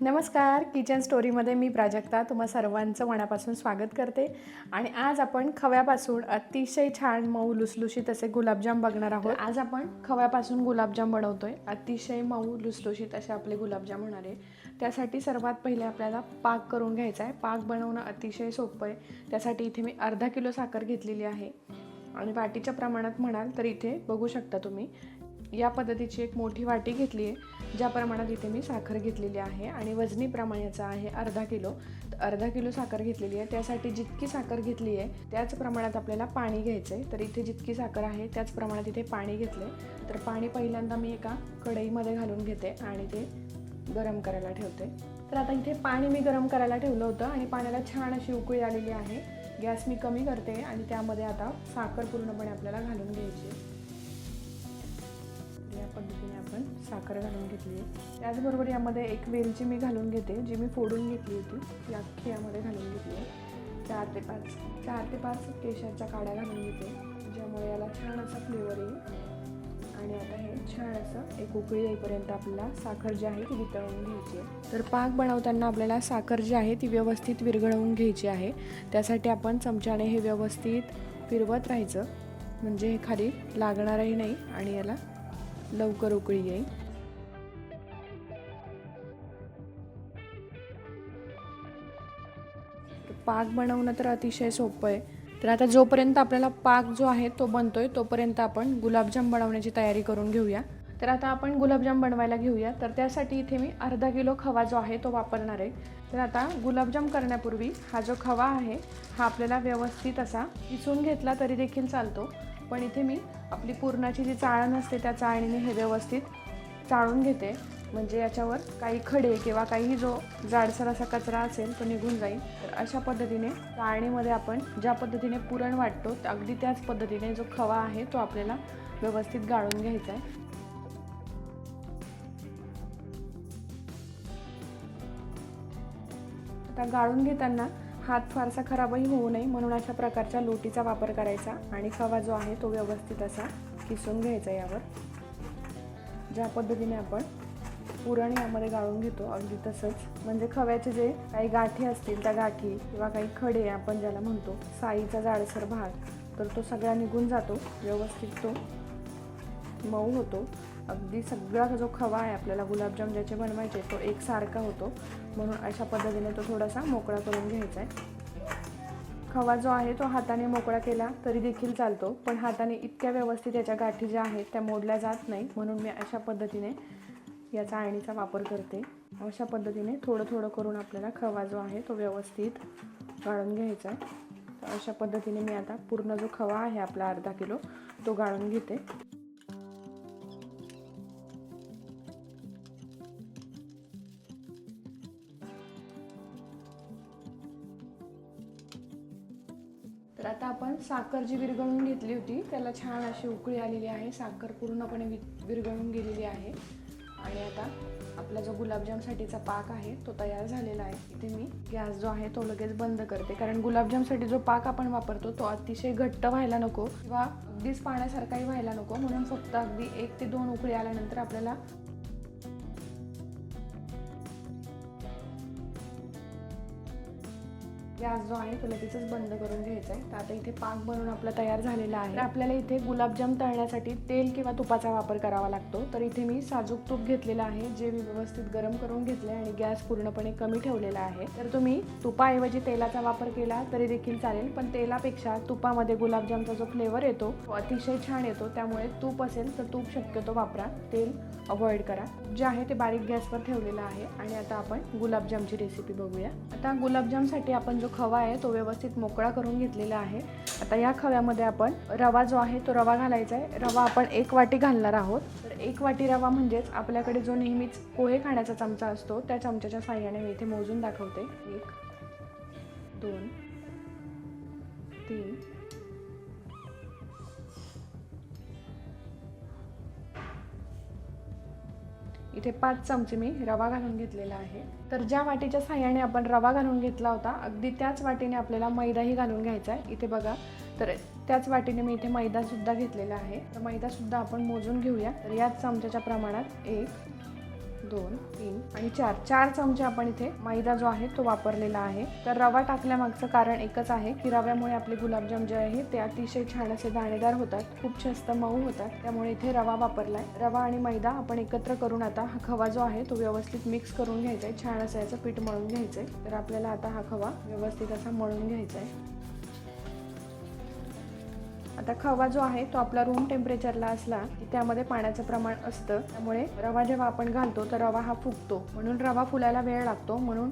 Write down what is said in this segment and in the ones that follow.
नमस्कार. किचन स्टोरीमध्ये मी प्राजक्ता. तुम्हा सर्वांचं मनापासून स्वागत करते. आणि आज आपण खव्यापासून अतिशय छान मऊ लुसलुशीत असे गुलाबजाम बघणार आहोत. आज आपण खव्यापासून गुलाबजाम बनवतोय. अतिशय मऊ लुसलुशीत असे आपले गुलाबजाम होणार आहे. त्यासाठी सर्वात पहिले आपल्याला पाक करून घ्यायचा आहे. पाक बनवणं अतिशय सोपं आहे. त्यासाठी इथे मी अर्धा किलो साखर घेतलेली आहे. आणि वाटीच्या प्रमाणात म्हणाल तर इथे बघू शकता तुम्ही या पद्धतीची एक मोठी वाटी घेतली आहे ज्या प्रमाणात इथे मी साखर घेतलेली आहे आणि वजनी प्रमाणाचा आहे अर्धा किलो. तर अर्धा किलो साखर घेतलेली आहे. त्यासाठी जितकी साखर घेतली आहे त्याच प्रमाणात आपल्याला पाणी घ्यायचं आहे. तर इथे जितकी साखर आहे त्याच प्रमाणात इथे पाणी घेतले तर पाणी पहिल्यांदा मी एका कढईमध्ये घालून घेते आणि ते गरम करायला ठेवते. तर आता इथे पाणी मी गरम करायला ठेवलं होतं आणि पाण्याला छान अशी उकळी आलेली आहे. गॅस मी कमी करते आणि त्यामध्ये आता साखर पूर्णपणे आपल्याला घालून घ्यायची आहे. पद्धतीने आपण साखर घालून घेतली आहे. त्याचबरोबर यामध्ये एक वेलची मी घालून घेते जी मी फोडून घेतली होती. ती अख्खी यामध्ये घालून घेतली आहे. चार ते पाच चार ते पाच केशाच्या काड्या घालून घेते ज्यामुळे याला छान असा फ्लेवर येईल. आणि आता हे छान असं एक उकळी येईपर्यंत आपल्याला साखर जी आहे ती वितळवून घ्यायची आहे. तर पाक बनवताना आपल्याला साखर जी आहे ती व्यवस्थित विरघळवून घ्यायची आहे. त्यासाठी आपण चमच्याने हे व्यवस्थित फिरवत राहायचं. म्हणजे हे खाली लागणारही नाही आणि याला लवकर उकळी येईल. पाक बनवणं तर अतिशय सोपं आहे. तर आता जोपर्यंत आपल्याला पाक जो आहे तो बनतोय तोपर्यंत आपण गुलाबजाम बनवण्याची तयारी करून घेऊया. तर आता आपण गुलाबजाम बनवायला घेऊया. तर त्यासाठी इथे मी अर्धा किलो खवा जो आहे तो वापरणार आहे. तर आता गुलाबजाम करण्यापूर्वी हा जो खवा आहे हा आपल्याला व्यवस्थित असा किसून घेतला तरी देखील चालतो. पण इथे मी आपली पुरणाची जी चाळण असते त्या चाळणीने हे व्यवस्थित चाळून घेते. म्हणजे याच्यावर काही खडे किंवा काही जो जाडसर असा कचरा असेल तो निघून जाईल. तर अशा पद्धतीने चाळणीमध्ये आपण ज्या पद्धतीने पुरण वाटतो अगदी त्याच पद्धतीने जो खवा आहे तो आपल्याला व्यवस्थित गाळून घ्यायचा आहे. आता गाळून घेताना हात फारसा खराबही होऊ नये म्हणून अशा प्रकारच्या लोटीचा वापर करायचा आणि खवा जो आहे तो व्यवस्थित असा किसून घ्यायचा यावर. ज्या पद्धतीने आपण पुरण यामध्ये गाळून घेतो अगदी तसंच. म्हणजे खव्याचे जे काही गाठी असतील त्या गाठी किंवा काही खडे आपण ज्याला म्हणतो साईचा जाडसर भाग तर तो सगळा निघून जातो व्यवस्थित तो मऊ होतो. अगदी सगळा जो खवा आहे आपल्याला गुलाबजाम ज्याचे बनवायचे तो एकसारखा होतो. म्हणून अशा पद्धतीने तो थोडासा मोकळा करून घ्यायचा आहे. खवा जो आहे तो हाताने मोकळा केला तरी देखील चालतो. पण हाताने इतक्या व्यवस्थित याच्या गाठी ज्या आहेत त्या मोडल्या जात नाही. म्हणून मी अशा पद्धतीने याचा चाळणीचा वापर करते. अशा पद्धतीने थोडं थोडं करून आपल्याला खवा जो आहे तो व्यवस्थित गाळून घ्यायचा आहे. तर अशा पद्धतीने मी आता पूर्ण जो खवा आहे आपला अर्धा किलो तो गाळून घेते. साखर जी विरघळून घेतली होती. त्याला छान अशी उकळी आलेली आहे. साखर पूर्णपणे वि विरघळून गेलेली आहे. आणि आता आपला जो गुलाबजामसाठीचा पाक आहे तो तयार झालेला आहे. इथे मी गॅस जो आहे तो लगेच बंद करते. कारण गुलाबजामसाठी जो पाक आपण वापरतो तो अतिशय घट्ट व्हायला नको किंवा अगदीच पाण्यासारखाही व्हायला नको. म्हणून फक्त अगदी एक ते दोन उकळी आल्यानंतर आपल्याला गॅस जो आहे तो लगेचच बंद करून घ्यायचा आहे. तर आता इथे पाक बनवून आपला तयार झालेला आहे. आपल्याला इथे गुलाबजाम तळण्यासाठी तेल किंवा तुपाचा वापर करावा लागतो. तर इथे मी साजूक तूप घेतलेलं आहे जे मी व्यवस्थित गरम करून घेतले आणि गॅस पूर्णपणे कमी ठेवलेला आहे. तर तुम्ही तुपाऐवजी तेलाचा वापर केला तरी देखील चालेल पण तेलापेक्षा तुपामध्ये गुलाबजामचा जो फ्लेवर येतो तो अतिशय छान येतो. त्यामुळे तूप असेल तर तूप शक्यतो वापरा. तेल अवॉइड करा. जे आहे ते बारीक गॅसवर ठेवलेलं आहे आणि आता आपण गुलाबजामची रेसिपी बघूया. आता गुलाबजामसाठी आपण जो खवा आहे तो व्यवस्थित मोकळा करून घेतलेला आहे. आता या खव्यामध्ये आपण रवा जो आहे तो रवा घालायचा आहे. रवा आपण एक वाटी घालणार आहोत. तर एक वाटी रवा म्हणजेच आपल्याकडे जो नेहमीच पोहे खाण्याचा चमचा असतो त्या चमच्याच्या साह्याने मी इथे मोजून दाखवते. एक दोन तीन इथे पाच चमचे मी रवा घालून घेतलेला आहे. तर ज्या वाटीच्या साह्याने आपण रवा घालून घेतला होता अगदी त्याच वाटीने आपल्याला मैदाही घालून घ्यायचा आहे. इथे बघा तर त्याच वाटीने मी इथे मैदासुद्धा घेतलेला आहे. तर मैदासुद्धा आपण मोजून घेऊया. तर याच चमच्याच्या प्रमाणात एक दोन तीन आणि चार. चार चमचे आपण इथे मैदा जो आहे तो वापरलेला आहे. तर रवा टाकल्यामागचं कारण एकच आहे की रव्यामुळे आपले गुलाबजाम जे आहे ते अतिशय छान असे दाणेदार होतात. खूप जास्त मऊ होतात. त्यामुळे इथे रवा वापरलाय. रवा आणि मैदा आपण एकत्र करून आता हा खवा जो आहे तो व्यवस्थित मिक्स करून घ्यायचा आहे छान असं याचं पीठ मळून घ्यायचंय. तर आपल्याला आता हा खवा व्यवस्थित असा मळून घ्यायचा आहे आता खवा जो आहे तो आपला रूम टेम्परेचरला असला की त्यामध्ये पाण्याचं प्रमाण असतं. त्यामुळे रवा जेव्हा आपण घालतो तर रवा हा फुगतो. म्हणून रवा फुलायला वेळ लागतो. म्हणून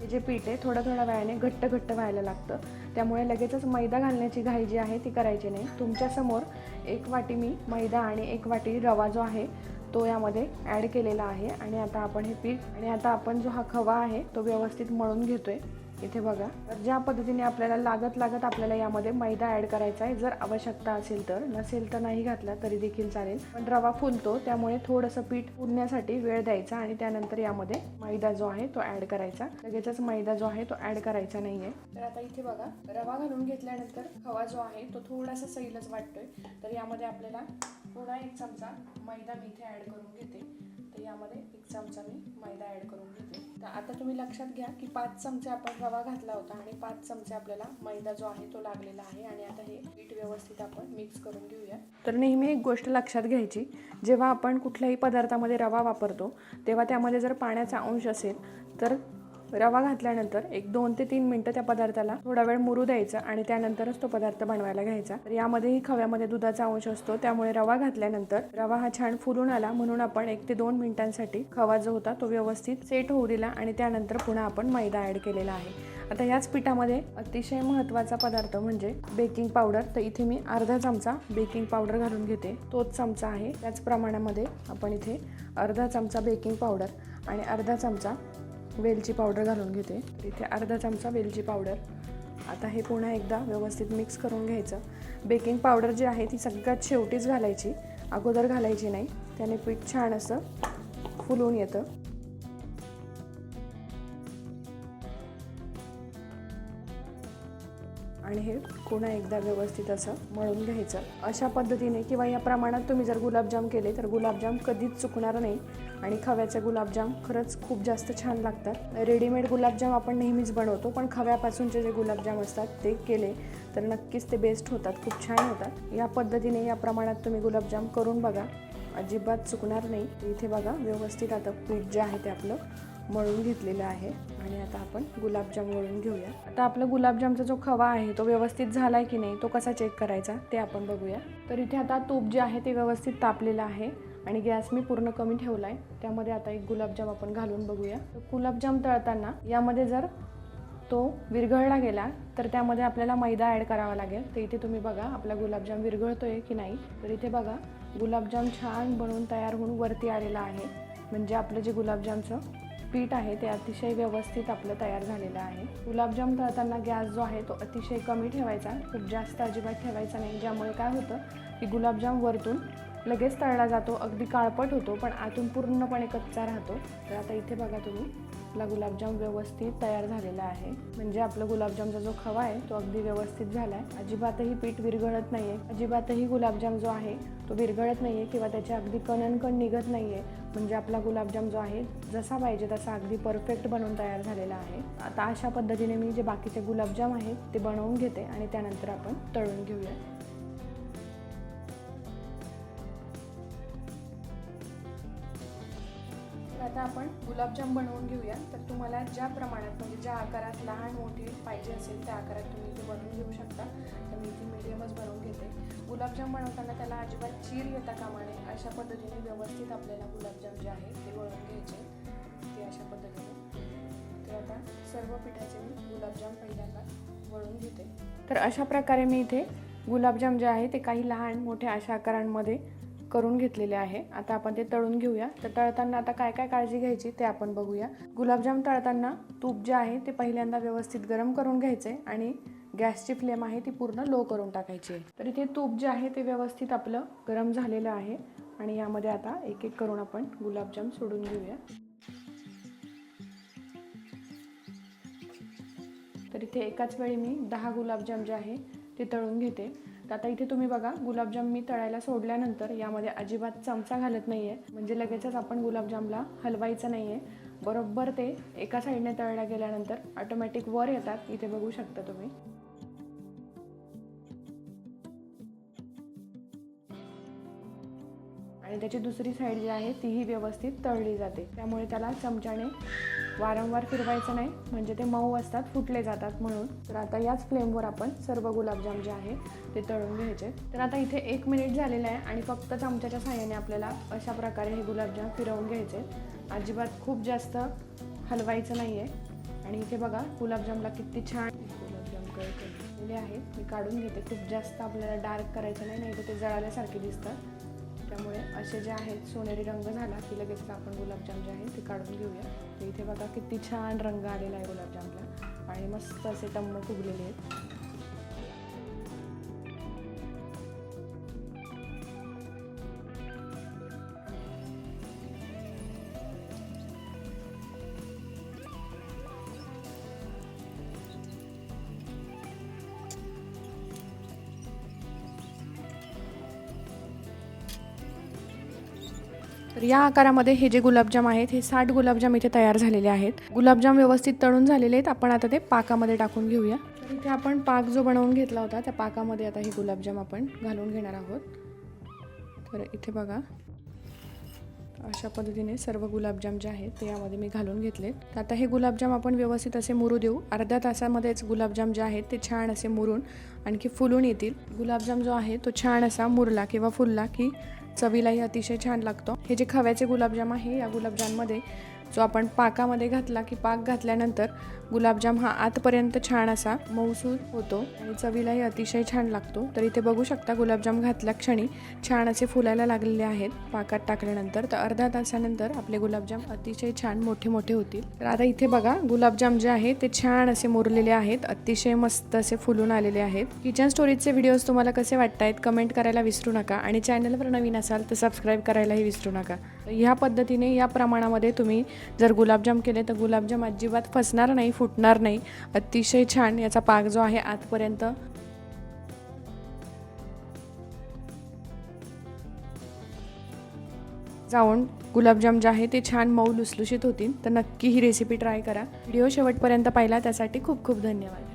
हे जे पीठ आहे थोडं थोड्या वेळाने घट्ट घट्ट व्हायला लागतं. त्यामुळे लगेचच मैदा घालण्याची घाई जी आहे ती करायची नाही. तुमच्यासमोर एक वाटी मी मैदा आणि एक वाटी रवा जो आहे तो यामध्ये ॲड केलेला आहे. आणि आता आपण हे पीठ आणि आता आपण जो हा खवा आहे तो व्यवस्थित मळून घेतोय. इथे बघा. तर ज्या पद्धतीने आपल्याला लागत लागत आपल्याला यामध्ये मैदा ॲड करायचा आहे जर आवश्यकता असेल तर. नसेल तर नाही घातला तरी देखील चालेल. पण रवा फुलतो त्यामुळे थोडंसं पीठ फुलण्यासाठी वेळ द्यायचा आणि त्यानंतर यामध्ये मैदा जो आहे तो ॲड करायचा. लगेचच मैदा जो आहे तो ॲड करायचा नाही आहे तर आता इथे बघा रवा घालून घेतल्यानंतर खवा जो आहे तो थोडासा सैलच वाटतोय. तर यामध्ये आपल्याला पुन्हा एक चमचा मैदा मी इथे ॲड करून घेते. तर यामध्ये एक चमचा मी मैदा ॲड करून घेते. तर आता तुम्ही लक्षात घ्या की पाच चमचे आपण रवा घातला होता आणि पाच चमचे आपल्याला मैदा जो आहे तो लागलेला आहे आणि आता हे पीठ व्यवस्थित आपण मिक्स करून घेऊया तर नेहमी एक गोष्ट लक्षात घ्यायची जेव्हा आपण कुठल्याही पदार्थामध्ये रवा वापरतो तेव्हा त्यामध्ये जर पाण्याचा अंश असेल तर रवा घातल्यानंतर एक दोन ते तीन मिनटं त्या पदार्थाला थोडा वेळ मुरू द्यायचा आणि त्यानंतरच तो पदार्थ बनवायला घ्यायचा. तर यामध्येही खव्यामध्ये दुधाचा अंश असतो त्यामुळे रवा घातल्यानंतर रवा हा छान फुलून आला. म्हणून आपण एक ते दोन मिनिटांसाठी खवा जो होता तो व्यवस्थित सेट होऊ दिला आणि त्यानंतर पुन्हा आपण मैदा ॲड केलेला आहे. आता याच पिठामध्ये अतिशय महत्त्वाचा पदार्थ म्हणजे बेकिंग पावडर. तर इथे मी अर्धा चमचा बेकिंग पावडर घालून घेते. तोच चमचा आहे. त्याच प्रमाणामध्ये आपण इथे अर्धा चमचा बेकिंग पावडर आणि अर्धा चमचा वेलची पावडर घालून घेते. इथे अर्धा चमचा वेलची पावडर. आता हे पुन्हा एकदा व्यवस्थित मिक्स करून घ्यायचं. बेकिंग पावडर जी आहे ती सगळ्यात शेवटीच घालायची. अगोदर घालायची नाही. त्याने पीठ छान असं फुलून येतं. आणि हे पुन्हा एकदा व्यवस्थित असं मळून घ्यायचं. अशा पद्धतीने किंवा या प्रमाणात तुम्ही जर गुलाबजाम केले तर गुलाबजाम कधीच चुकणार नाही. आणि खव्याचे गुलाबजाम खरंच खूप जास्त छान लागतात. रेडीमेड गुलाबजाम आपण नेहमीच बनवतो पण खव्यापासूनचे जे गुलाबजाम असतात ते केले तर नक्कीच ते बेस्ट होतात खूप छान होतात. या पद्धतीने या प्रमाणात तुम्ही गुलाबजाम करून बघा. अजिबात चुकणार नाही. इथे बघा व्यवस्थित आता पीठ जे आहे ते आपलं मळून घेतलेलं आहे. आणि आता आपण गुलाबजाम वळून घेऊया. आता आपलं गुलाबजामचा जो खवा आहे तो व्यवस्थित झाला आहे की नाही तो कसा चेक करायचा ते आपण बघूया. तर इथे आता तूप जे आहे ते व्यवस्थित तापलेलं आहे. आणि गॅस मी पूर्ण कमी ठेवला आहे त्यामध्ये आता एक गुलाबजाम आपण घालून बघूया. गुलाबजाम तळताना यामध्ये जर तो विरघळला गेला तर त्यामध्ये आपल्याला मैदा ॲड करावा लागेल. तर इथे तुम्ही बघा आपला गुलाबजाम विरघळतो आहे की नाही. तर इथे बघा गुलाबजाम छान बनवून तयार होऊन वरती आलेला आहे. म्हणजे आपलं जे गुलाबजामचं पीठ आहे ते अतिशय व्यवस्थित आपलं तयार झालेलं आहे. गुलाबजाम तळताना गॅस जो आहे तो अतिशय कमी ठेवायचा खूप जास्त अजिबात ठेवायचा नाही. ज्यामुळे काय होतं की गुलाबजाम वरतून लगेच तळला जातो अगदी काळपट होतो पण आतून पूर्णपणे कच्चा राहतो. तर आता इथे बघा तुम्ही आपला गुलाबजाम व्यवस्थित तयार झालेला आहे. म्हणजे आपलं गुलाबजामचा जो खवा आहे तो अगदी व्यवस्थित झाला आहे अजिबातही पीठ विरघळत नाही आहे अजिबातही गुलाबजाम जो आहे तो विरघळत नाही आहे किंवा त्याचे अगदी कणनकण निघत नाही आहे म्हणजे आपला गुलाबजाम जो आहे जसा पाहिजे तसा अगदी परफेक्ट बनवून तयार झालेला आहे. आता अशा पद्धतीने मी जे बाकीचे गुलाबजाम आहेत ते बनवून घेते आणि त्यानंतर आपण तळून घेऊया. आता आपण गुलाबजाम बनवून घेऊया तर तुम्हाला ज्या प्रमाणात म्हणजे ज्या आकारात लहान मोठी पाहिजे असेल त्या आकारात तुम्ही ते बनवून घेऊ शकता. तर मी ती मीडियमच बनवून घेते. गुलाबजाम बनवताना त्याला अजिबात चीर येता कामा नये. अशा पद्धतीने व्यवस्थित आपल्याला गुलाबजाम जे आहे ते वळून घ्यायचे. ते अशा पद्धतीने. तर आता सर्व पिठाचे मी गुलाबजाम पहिल्यांदा वळून घेते. तर अशा प्रकारे मी इथे गुलाबजाम जे आहे ते काही लहान मोठ्या अशा आकारांमध्ये करून घेतलेले आहे. आता आपण ते तळून घेऊया. तर तळताना आता काय काय काळजी घ्यायची ते आपण बघूया. गुलाबजाम तळताना तूप जे आहे ते पहिल्यांदा व्यवस्थित गरम करून घ्यायचे आणि गॅसची फ्लेम आहे ती पूर्ण लो करून टाकायची आहे. तर इथे तूप जे आहे ते व्यवस्थित आपलं गरम झालेलं आहे आणि यामध्ये आता एक एक करून आपण गुलाबजाम सोडून घेऊया. तर इथे एकाच वेळी मी दहा गुलाबजाम जे आहे ते तळून घेते. तर आता इथे तुम्ही बघा गुलाबजाम मी तळायला सोडल्यानंतर यामध्ये अजिबात चमचा घालत नाही आहे म्हणजे लगेचच आपण गुलाबजामला हलवायचं नाही आहे बरोबर ते एका साईडने तळल्या गेल्यानंतर ऑटोमॅटिक वर येतात. इथे बघू शकता तुम्ही. आणि त्याची दुसरी साईड जी आहे तीही व्यवस्थित तळली जाते. त्यामुळे त्याला चमच्याने वारंवार फिरवायचं नाही. म्हणजे ते मऊ असतात फुटले जातात म्हणून. तर आता याच फ्लेमवर आपण सर्व गुलाबजाम जे आहे ते तळून घ्यायचे. तर आता इथे एक मिनिट झालेलं आहे आणि फक्त चमच्याच्या साह्याने आपल्याला अशा प्रकारे हे गुलाबजाम फिरवून घ्यायचे. अजिबात खूप जास्त हलवायचं नाही आहे आणि इथे बघा गुलाबजामला किती छान गुलाबजाम कळलेले आहेत. मी काढून घेते. खूप जास्त आपल्याला डार्क करायचं नाही नाही तर ते जळाल्यासारखे दिसतात. त्यामुळे असे जे आहेत सोनेरी रंग झाला की लगेच आपण गुलाबजाम जे आहे ते काढून घेऊया. तर इथे बघा किती छान रंग आलेला आहे गुलाबजामला. आणि मस्त असे टम्म फुगलेले आहेत. तर या आकारामध्ये हे जे गुलाबजाम आहेत हे साठ गुलाबजाम इथे तयार झालेले आहेत. गुलाबजाम व्यवस्थित तळून झालेले आहेत. आपण आता ते पाकामध्ये टाकून घेऊया. तर इथे आपण पाक जो बनवून घेतला होता त्या पाकामध्ये आता हे गुलाबजाम आपण घालून घेणार आहोत. तर इथे बघा. अशा पद्धतीने सर्व गुलाबजाम जे आहेत ते यामध्ये मी घालून घेतले तर आता हे गुलाबजाम आपण व्यवस्थित असे मुरू देऊ. अर्ध्या तासामध्येच गुलाबजाम जे आहेत ते छान असे मुरून आणखी फुलून येतील. गुलाबजाम जो आहे तो छान असा मुरला किंवा फुलला की चवीलाही अतिशय छान लागतो. हे जे खव्याचे गुलाबजाम आहे या गुलाबजाममध्ये जो आपण पाकामध्ये घातला की पाक घातल्यानंतर गुलाबजाम हा आतपर्यंत छान असा मऊसूद होतो आणि चवीलाही अतिशय छान लागतो. तर इथे बघू शकता गुलाबजाम घातल्या क्षणी छान असे फुलायला लागलेले आहेत. पाकात टाकल्यानंतर तर अर्धा तासानंतर आपले गुलाबजाम अतिशय छान मोठे मोठे होतील. तर आता इथे बघा गुलाबजाम जे आहे ते छान असे मुरलेले आहेत. अतिशय मस्त असे फुलून आलेले आहेत. किचन स्टोरीजचे व्हिडिओज तुम्हाला कसे वाटत आहेत कमेंट करायला विसरू नका आणि चॅनलवर नवीन असाल तर सबस्क्राईब करायलाही विसरू नका. तर ह्या पद्धतीने या प्रमाणामध्ये तुम्ही जर गुलाबजाम केले तर गुलाबजाम अजिबात फसणार नाही फुटणार नाही. अतिशय छान याचा पाक जो आहे आतपर्यंत. जाऊन गुलाबजाम जे आहे ते छान मऊ लुसलुशीत होतील. तर नक्की ही रेसिपी ट्राय करा. व्हिडिओ शेवटपर्यंत पाहिला त्यासाठी खूप खूप धन्यवाद.